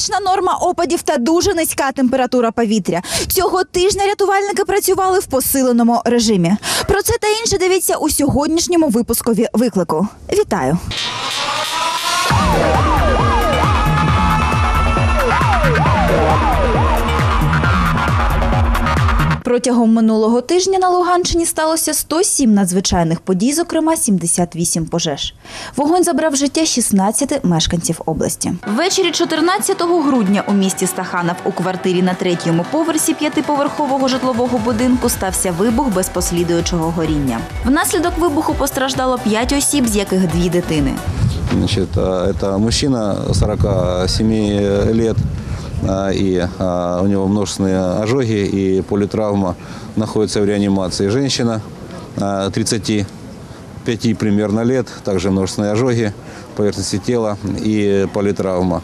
Місячна норма опадів та дуже низька температура повітря. Цього тижня рятувальники працювали в посиленому режимі. Про це та інше дивіться у сьогоднішньому випускові виклику. Вітаю! Протягом минулого тижня на Луганщині сталося 107 надзвичайних подій, зокрема 78 пожеж. Вогонь забрав життя 16 мешканців області. Ввечері 14 грудня у місті Стаханов у квартирі на третьому поверсі п'ятиповерхового житлового будинку стався вибух без послідуючого горіння. Внаслідок вибуху постраждало 5 осіб, з яких дві дитини. Значит, это мужчина 47 лет, и а, у него множественные ожоги и политравма находится в реанимации. Женщина а, 35 примерно лет, также множественные ожоги поверхности тела и политравма.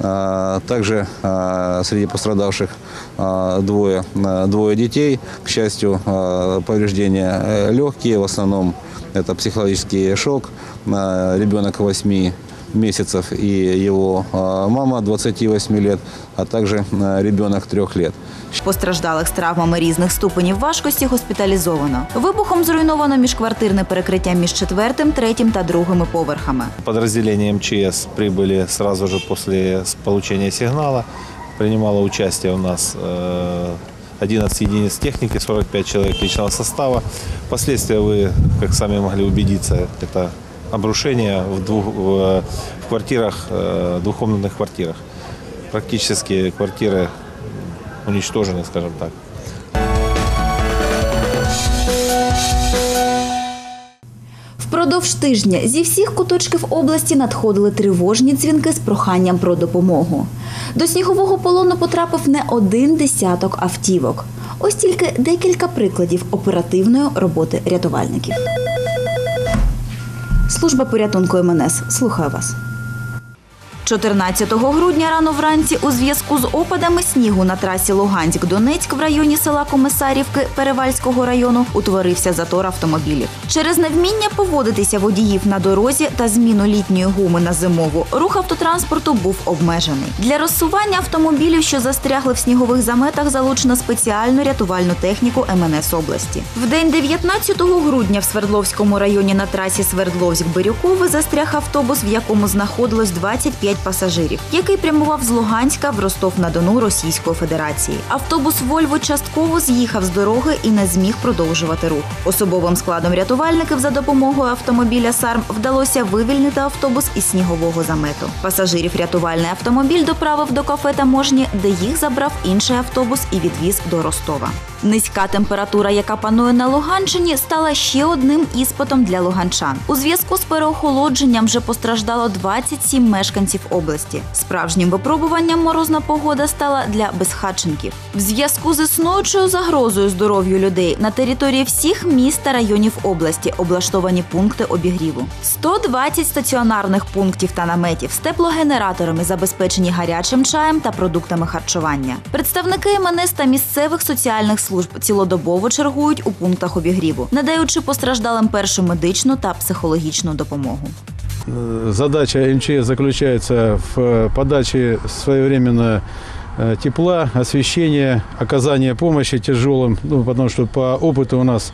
А, Также а, среди пострадавших а, двое, а, двое детей. К счастью, а, повреждения э, легкие, в основном это психологический шок. А, Ребенок 8 месяцев и его а, мама 28 лет, а также а, ребенок 3 лет. Постраждалих з травмами різних ступенів важкості госпіталізовано. Вибухом зруйновано міжквартирне перекриття між четвертим, третім та другими поверхами. Подразделения МЧС прибыли сразу же после с- получения сигнала. Принимало участие у нас э, 11 единиц техники, 45 человек личного состава. Впоследствии вы, как сами могли убедиться, это обрушение в, двух, в, в квартирах, э, двухкомнатных квартирах. Практически квартиры уничтожены, скажем так. Впродовж тижня зі всіх куточків області надходили тривожні дзвінки з проханням про допомогу. До снігового полону потрапив не один десяток автівок. Ось тільки декілька прикладів оперативної роботи рятувальників. Служба порятунку МНС. Слухаю вас. 14 грудня рано вранці у зв'язку з опадами снігу на трасі Луганськ-Донецьк в районі села Комисарівки Перевальського району утворився затор автомобілів. Через невміння поводитися водіїв на дорозі та зміну літньої гуми на зимову рух автотранспорту був обмежений. Для розсування автомобілів, що застрягли в снігових заметах, залучено спеціальну рятувальну техніку МНС області. В день 19 грудня в Свердловському районі на трасі Свердловськ-Бирюкове застряг автобус, в якому знаходилось 25 пасажирів, який прямував з Луганська в Ростов-на-Дону Російської Федерації. Автобус Вольво частково з'їхав з дороги і не зміг продовжувати рух. Особовим складом рятувальників за допомогою автомобіля САРМ вдалося вивільнити автобус із снігового замету. Пасажирів рятувальний автомобіль доправив до кафе таможні, де їх забрав інший автобус і відвіз до Ростова. Низька температура, яка панує на Луганщині, стала ще одним іспитом для луганчан. У зв'язку з переохолодженням вже постраждало 27 мешканців області. Справжнім випробуванням морозна погода стала для безхатченків. В зв'язку з існуючою загрозою здоров'ю людей на території всіх міст та районів області облаштовані пункти обігріву. 120 стаціонарних пунктів та наметів з теплогенераторами забезпечені гарячим чаєм та продуктами харчування. Представники МНС та місцевих соціальних служб цілодобово чергують у пунктах обігріву, надаючи постраждалим першу медичну та психологічну допомогу. Задача МЧС заключается в э, подаче своевременно э, тепла, освещения, оказания помощи тяжелым, ну, потому что по опыту у нас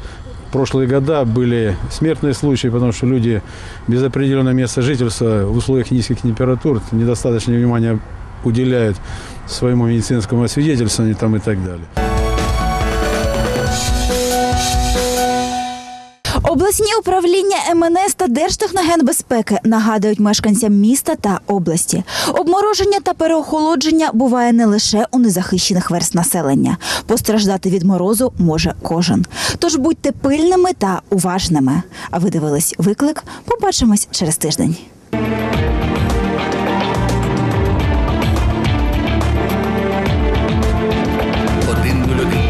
прошлые года были смертные случаи, потому что люди без определенного места жительства в условиях низких температур недостаточное внимание уделяют своему медицинскому освидетельствованию там и так далее. Обласні управління МНС та Держтехногенбезпеки нагадують мешканцям міста та області. Обмороження та переохолодження буває не лише у незахищених верст населення. Постраждати від морозу може кожен. Тож будьте пильними та уважними. А ви дивились виклик? Побачимось через тиждень. Один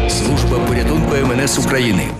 Служба порятунку МНС України.